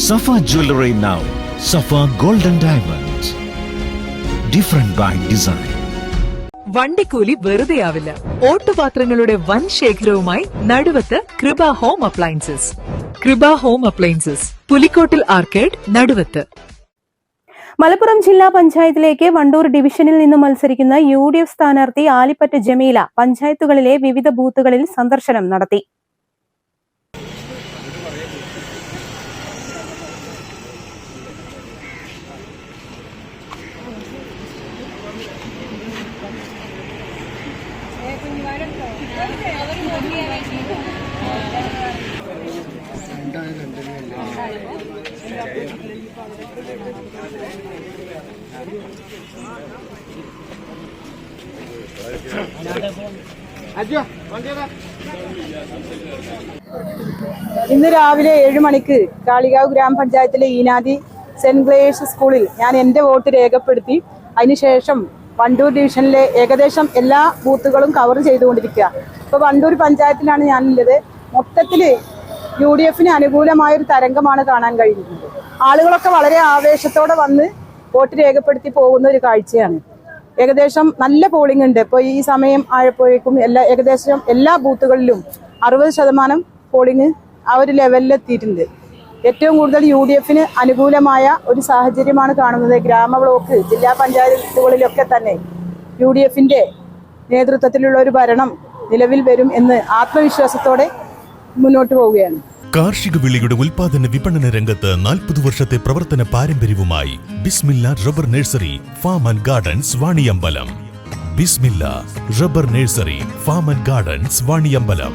Safa Jewelry now. Safa Golden Diamonds. Different by design. വണ്ടിക്കൂലി വെറുതെയാവില്ല ഓട്ടുപാത്രങ്ങളുടെ വൻ ശേഖരവുമായി Naduvath Kripa home appliances Kripa home appliances Pulikottil arcade Naduvath Malappuram ജില്ലാ പഞ്ചായത്തിലേക്ക് വണ്ടൂർ ഡിവിഷനിൽ നിന്ന് മത്സരിക്കുന്ന യു ഡി എഫ് സ്ഥാനാർത്ഥി ആലിപ്പറ്റ ജമീല പഞ്ചായത്തുകളിലെ വിവിധ ബൂത്തുകളിൽ സന്ദർശനം നടത്തി ഇന്ന് രാവിലെ ഏഴ് മണിക്ക് കാളികാവ് ഗ്രാമപഞ്ചായത്തിലെ ഈനാദി സെന്റ് ഗ്ലേഷ്യസ് സ്കൂളിൽ ഞാൻ എന്റെ വോട്ട് രേഖപ്പെടുത്തി. അതിനുശേഷം വണ്ടൂർ ഡിവിഷനിലെ ഏകദേശം എല്ലാ ബൂത്തുകളും കവർ ചെയ്തുകൊണ്ടിരിക്കുക. ഇപ്പോൾ വണ്ടൂർ പഞ്ചായത്തിലാണ് ഞാനുള്ളത്. മൊത്തത്തിൽ യു ഡി എഫിന് അനുകൂലമായ ഒരു തരംഗമാണ് കാണാൻ കഴിയുന്നത് ആളുകളൊക്കെ വളരെ ആവേശത്തോടെ വന്ന് വോട്ട് രേഖപ്പെടുത്തി പോകുന്ന ഒരു കാഴ്ചയാണ്. ഏകദേശം നല്ല പോളിംഗ് ഉണ്ട്. ഇപ്പോൾ ഈ സമയം ആയപ്പോഴേക്കും എല്ലാ ഏകദേശം എല്ലാ ബൂത്തുകളിലും അറുപത് ശതമാനം പോളിംഗ് ആ ഒരു ലെവലിൽ എത്തിയിട്ടുണ്ട്. ഏറ്റവും കൂടുതൽ യു ഡി എഫിന് അനുകൂലമായ ഒരു സാഹചര്യമാണ് കാണുന്നത്. ഗ്രാമ ബ്ലോക്ക് ജില്ലാ പഞ്ചായത്തുകളിലൊക്കെ തന്നെ യു ഡി എഫിന്റെ നേതൃത്വത്തിലുള്ള ഒരു ഭരണം നിലവിൽ വരും എന്ന് ആത്മവിശ്വാസത്തോടെ മുന്നോട്ട് പോവുകയാണ്. കാർഷിക വിളിയുടെ ഉൽപാദന വിപണന രംഗത്ത് നാൽപ്പത് വർഷത്തെ പ്രവർത്തന പാരമ്പര്യവുമായി Bismilla rubber nursery farm and gardens Vaniyambalam. Bismilla rubber nursery farm and gardens Vaniyambalam.